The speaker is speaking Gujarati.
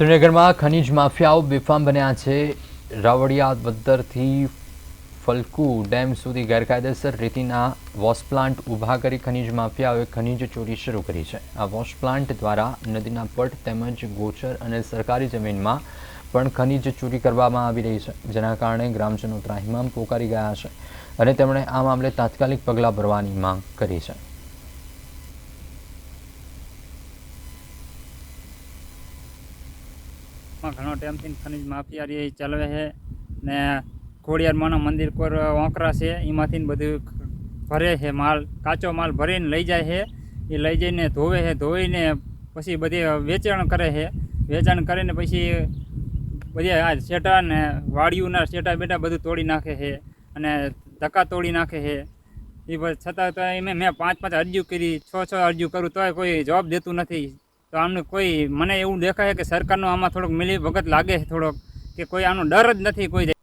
શ્રીનગરમાં ખનીજ માફિયાઓ બેફામ બન્યા છે. રાવડિયા વદ્દરથી ફલકુ ડેમ સુધી ગેરકાયદેસર રીતિના વોશ પ્લાન્ટ ઊભા કરી ખનીજ માફિયાઓએ ખનીજ ચોરી શરૂ કરી છે. આ વોશ પ્લાન્ટ દ્વારા નદીના પટ તેમજ ગોચર અને સરકારી જમીનમાં પણ ખનીજ ચોરી કરવામાં આવી રહી છે, જેના કારણે ગ્રામજનો ત્રાહિમામ પોકારી ગયા છે અને તેમણે આ મામલે તાત્કાલિક પગલાં ભરવાની માંગ કરી છે. માં ઘણો ટાઈમથી ખનીજ માફિયા એ ચાલવે છે. ને ખોડિયારમાંના મંદિર પર ઓંકરા છે, એમાંથી બધું ભરે છે માલ, કાચો માલ ભરીને લઈ જાય છે. એ લઈ જઈને ધોવે છે, ધોઈને પછી બધી વેચાણ કરે છે. વેચાણ કરીને પછી બધી આ શેટા ને વાડિયુંના શેટા બેટા બધું તોડી નાખે છે અને ધક્કા તોડી નાખે છે. એ છતાં તો મેં પાંચ પાંચ અરજીઓ કરી, છ છ અરજીઓ કરું, તોય કોઈ જવાબ દેતું નથી. તો આમને કોઈ, મને એવું દેખાય કે સરકારનો આમાં થોડોક મિલી ભગત લાગે છે થોડોક, કે કોઈ આનો ડર જ નથી કોઈ